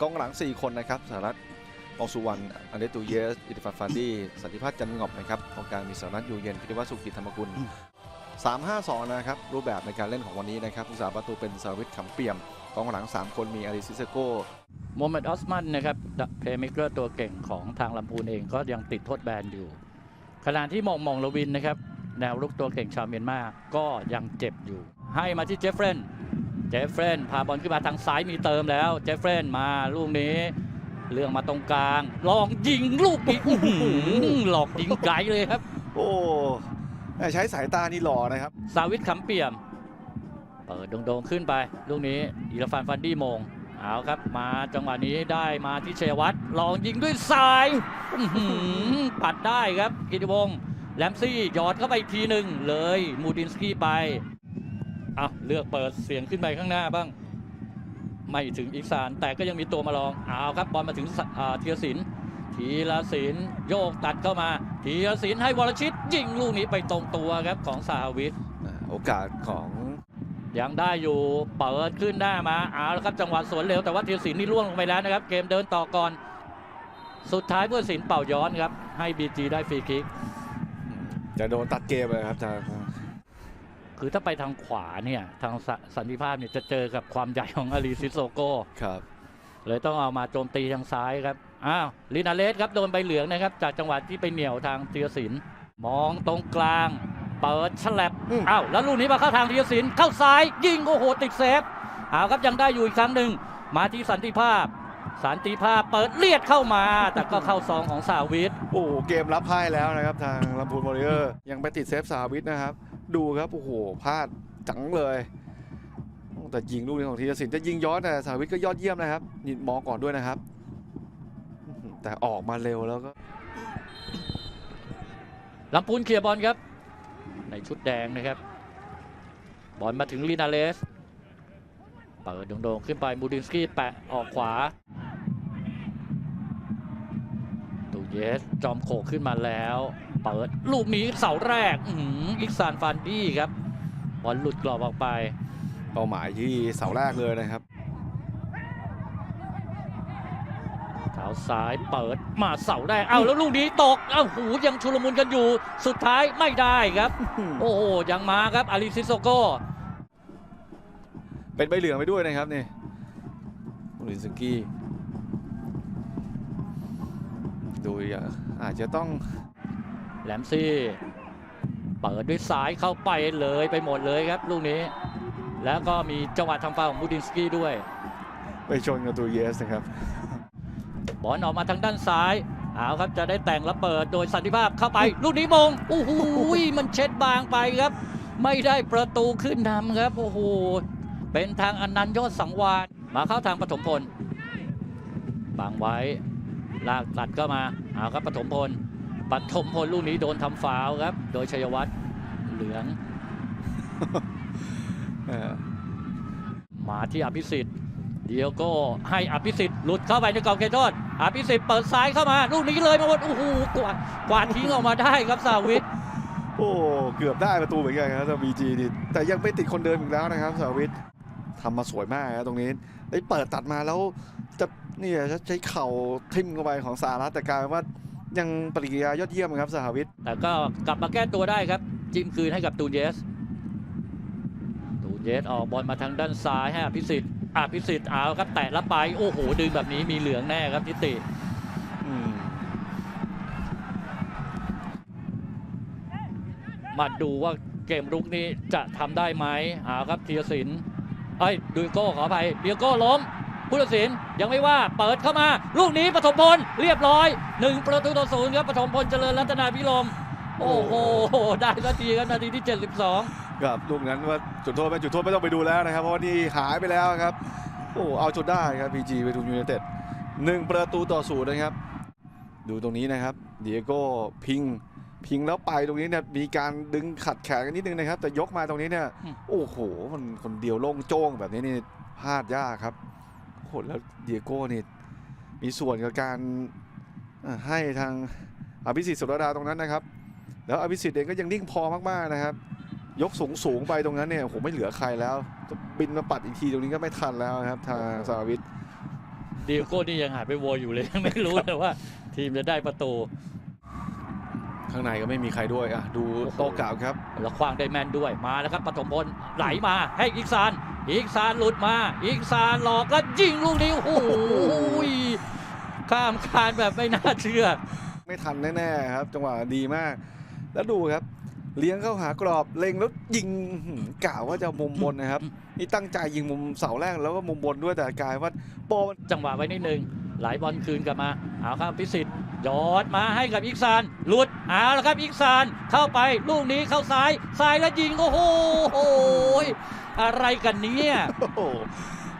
กองหลัง 4 คนนะครับสหรัฐอองสุวรรณอันเดตูเยส อิติฟันฟันดี้สันติพัฒน์จันงอบนะครับกองกลางมีสหรัฐอยู่เย็นพิทวัฒน์สุกิธรรมกุล 3-5-2 นะครับ รูปแบบในการเล่นของวันนี้นะครับผู้สาประตูเป็นสารวิทขำเปี่ยมกองหลัง 3 คนมีอาริซิเซโกโมฮัมเหม็ดออสมันนะครับเพย์เมกเกอร์ตัวเก่งของทางลำพูนเองก็ยังติดโทษแบนอยู่ ขณะที่มองมองลวินนะครับแนวรุกตัวเก่งชาวเมียนมาก็ยังเจ็บอยู่ ให้มาที่เจฟเฟรน จฟเฟรนพาบอลขึ้นมาทางซ้ายมีเติมแล้ว เจฟเฟรนมาลูกนี้ เรื่องมาตรงกลาง ลองยิงลูกนี้อื้อหือหลอกยิงไกลเลยครับ โอ้แต่ใช้สายตานี่หล่อนะครับสาวิทขำเปี่ยม เปิดโด่งๆขึ้นไป ลูกนี้อีรฟานฟันดี้มงเอาครับ มาจังหวะนี้ได้มาที่ชัยวัฒน์ลองยิงด้วยซ้ายอื้อหือปัดได้ครับกิติวงศ์แลมซี่หยอดเข้าไปอีกทีหนึ่งเลย มูดินสกี้ไป เอาเลือกเปิดเสียงขึ้นไปข้างหน้าบ้าง ไม่ถึงอีกสานแต่ก็ยังมีตัวมาลองเอาครับบอลมาถึงสอ่าธีรศิลป์ธีรศิลป์โยกตัดเข้ามาธีรศิลป์ให้วรชิตยิงลูกนี้ไปตรงตัวครับของสาวิทอ่าโอกาสของยังได้อยู่เปิดขึ้นหน้ามาเอาละครับจังหวะสวนเร็วแต่ว่าธีรศิลป์นี่ล่วงลงไปแล้วนะครับ เกมเดินต่อก่อน สุดท้ายผู้ตัดสินเป่าย้อนครับ ให้บีจีได้ฟรีคิกจะโดนตัดเกมเลยครับทาง คือถ้าไปทางขวาเนี่ยทางสสันติภาพเนี่ยจะเจอกับความใหญ่ของอารีซิโซโกครับ เลยต้องเอามาโจมตีทางซ้ายครับอ้าวลินาเลสครับโดนใบเหลืองนะครับ จากจังหวะที่ไปเหนี่ยวทางธีรศิลป์มองตรงกลาง เปิดฉลับอืมอ้าวแล้วลูกนี้มาเข้าทางธีรศิลป์เข้าซ้าย ยิงโอ้โหติดเซฟเอาครับยังได้อยู่อีกครั้งหนึ่งมาที่สันติภาพสันติภาพเปิดเลียดเข้ามา แต่ก็เข้าซองของสาวิทโอ้โหเกมรับพ่ายแล้วนะครับ ทางลำพูนวอริเออร์ยังไปติดเซฟสาวิทนะครับ ดูครับโอ้โหพลาดจังเลยแต่ยิงลูกนี้ของธีรศิลป์จะยิงย้อนแต่สาวิทก็ยอดเยี่ยมนะครับนี่มองก่อนด้วยนะครับ แต่ออกมาเร็วแล้วก็ลำพูนเคลียร์บอลครับ ในชุดแดงนะครับ บอลมาถึงลินาเลส เปิดโด่งๆขึ้นไปมูดินสกี้แปะออกขวาตูเยสจอมโขกขึ้นมาแล้ว เปิด ลูกนี้เสาแรกอื้อหืออิกซานฟันดี้ครับบอลหลุดกรอบออกไป เป้าหมายที่เสาแรกเลยนะครับเท้าซ้ายเปิดมาเสาแรกเอ้าแล้วลูกนี้ตกเอ้าหูยังชุลมุนกันอยู่ สุดท้ายไม่ได้ครับ โอ้โหยังมาครับอาริซิโซโกเป็นใบเหลืองไปด้วยนะครับนี่โอลินสกี้ดูอะอาจจะต้อง แหลมซี่ เปิดด้วยซ้ายเข้าไปเลยไปหมดเลยครับลูกนี้ แล้วก็มีจังหวะทางฟาวของบูดินสกี้ด้วย ไปชนกับตัวเยสนะครับ บอลออกมาทางด้านซ้ายเอาครับจะได้แต่งแล้วเปิดโดยสันติภาพเข้าไป ลูกนี้มงโอ้โหมันเช็ดบางไปครับ ไม่ได้ประตูขึ้นนำครับ โอ้โหเป็นทางอนันต์ยอดสังวาสมาเข้าทางปฐมพลบังไว้ลากตัดก็มาเอาครับปฐมพล ปฐมพลลูกนี้โดนทำฟาวล์ครับ โดยชัยวัฒน์เหลืองเออมาที่อภิสิทธิ์เดียโก้ให้อภิสิทธิ์หลุดเข้าไปในกรอบเขตโทษอภิสิทธิ์เปิดซ้ายเข้ามาลูกนี้เลยมาหมดโอ้โหกวาดกวาดทิ้งออกมาได้ครับสาวิทโอ้เกือบได้ประตูเหมือนกันครับทางบีจีนี่แต่ยังไม่ติดคนเดิมอีกแล้วนะครับสาวิททำมาสวยมากครับตรงนี้ได้เปิดตัดมาแล้วจะเนี่ยจะใช้เข่าทิ่มเข้าไปของสารัตแต่กลายเป็นว่า ยังปฏิกิริยายอดเยี่ยมครับสหวิทแต่ก็กลับมาแก้ตัวได้ครับ จิ้มคืนให้กับตูนเยส ตูนเยสออกบอลมาทางด้านซ้ายให้อภิสิทธิ์อภิสิทธิ์เอาครับแตะแล้วไป โอ้โห ดึงแบบนี้มีเหลืองแน่ครับทิติมมาดูว่าเกมรุกนี้จะทำได้ไหมเอาครับธีรศิลป์เอ้ดูโก้ขออภัยเดียโก้ล้ม ผู้ตัดสินยังไม่ว่าเปิดเข้ามา ลูกนี้ปฐมพลเรียบร้อยหนึ่งประตูต่อศูนย์ครับปฐมพลเจริญรัตนาพิรมโอ้โหได้นาทีครับนาทีที่ 72กับลูกนั้นว่าจุดโทษไม่จุดโทษไม่ต้องไปดูแล้วนะครับ เพราะว่านี่หายไปแล้วครับโอ้เอาจนได้ครับพีจีไปทูยูไนเต็ดหนึ่งประตูต่อศูนย์นะครับ ดูตรงนี้นะครับเดียโก้พิงพิงแล้วไปตรงนี้เนี่ยมีการดึงขัดแขนกันนิดนึงนะครับ แต่ยกมาตรงนี้เนี่ยอืมโอ้โห มันคนเดียวโล่งโจ้งแบบนี้นี่พลาดยากครับ โอ้โหแล้วเดียโก้นี่มีส่วนกับการเอ่อให้ทางอภิสิทธิ์สุรดาตรงนั้นนะครับ แล้วอภิสิทธิ์เองก็ยังนิ่งพอมากๆนะครับ ยกสูงสูงๆไปตรงนั้นเนี่ยโอ้โหไม่เหลือใครแล้วจะบินมาปัดอีกทีตรงนี้ก็ไม่ทันแล้วนะครับ ทางสารวิทย์ดีโก้นี่ยังหายไปโวยอยู่เลยไม่รู้เลยว่า ทีมจะได้ประตูข้างในก็ไม่มีใครด้วยอะดูโต๊ะกล่าวครับ แล้วคว้างได้แม่นด้วยมาแล้วครับปฐมพลไหลมาให้อีกซาน อีกซานหลุดมา อีกซานหลอกแล้วยิงลูกนี้โอ้โหข้ามคานแบบไม่น่าเชื่อ ไม่ทันแน่ๆครับ จังหวะดีมาก แล้วดูครับ เลี้ยงเข้าหากรอบเล็งแล้วยิงอื้อหือกล่าวว่าจะมุมบนนะครับ นี่ตั้งใจยิงมุมเสาแรกแล้วก็มุมบนด้วยแต่กลายว่าโปรมันจังหวะไว้นิดนึง ไหลบอลคืนกลับมาเอาครับพิสิทธิ์ยอดมาให้กับอีกซานหลุดเอาแล้วครับอีกซานเข้าไปลูกนี้เข้าซ้ายซ้ายแล้วยิงโอ้โหอะไรกันเนี่ย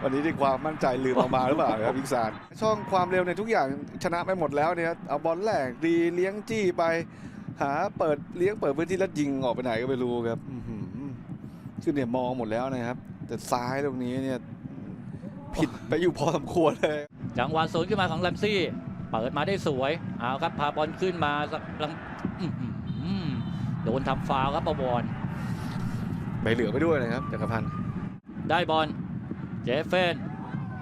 วันนี้ด้วยความมั่นใจลืมเอามาหรือเปล่าครับอีกสารช่องความเร็วในทุกอย่างชนะไปหมดแล้วเนี่ยเอาบอลแรกดีเลี้ยงจี้ไป หาเปิดเลี้ยงเปิดพื้นที่แล้วยิงออกไปไหนก็ไม่รู้ครับคือเนี่ยมองหมดแล้วนะครับ แต่ซ้ายตรงนี้เนี่ยผิดไปอยู่พอสมควรเลย จังหวะสวนขึ้นมาของแลมซี่ เปิดมาได้สวย เอาครับ พาบอลขึ้นมาสักลังอื้อหือโดนทำฟาวล์ครับประวรใบเหลืองไปด้วยนะครับจักรพันธ์ได้บอลเจฟเฟน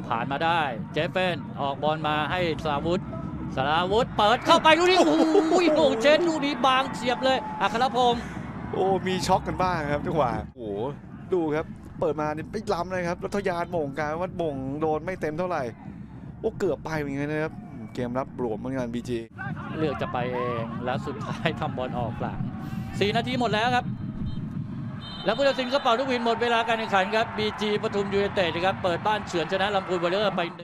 ผ่านมาได้ เจฟเฟน ออกบอลมาให้สราวุธสราวุธเปิดเข้าไปลูกนี้โอ้โหโอ้โหเจนลูกนี้บางเฉียบเลยอัครพงศ์โอ้มีช็อกกันบ้างครับจังหวะโอ้โหดูครับ เปิดมานี่ไม่ล้ำเลยครับแล้วทะยานโหม่งกลายว่าโหม่งโดนไม่เต็มเท่าไหร่ โอ้เกือบไปเหมือนกันนะครับเกมรับหลวมเหมือนกันบีจีเลือกจะไปเองแล้วสุดท้ายทำบอลออกหลังสี่นาทีหมดแล้วครับ แล้วผู้ตัดสินก็เป่าทุกวินหมดเวลาการแข่งขันครับบีจีปทุมยูเนเต็ดครับเปิดบ้านเฉือนชนะลำพูนวอลเลอร์ไปหนึ่ง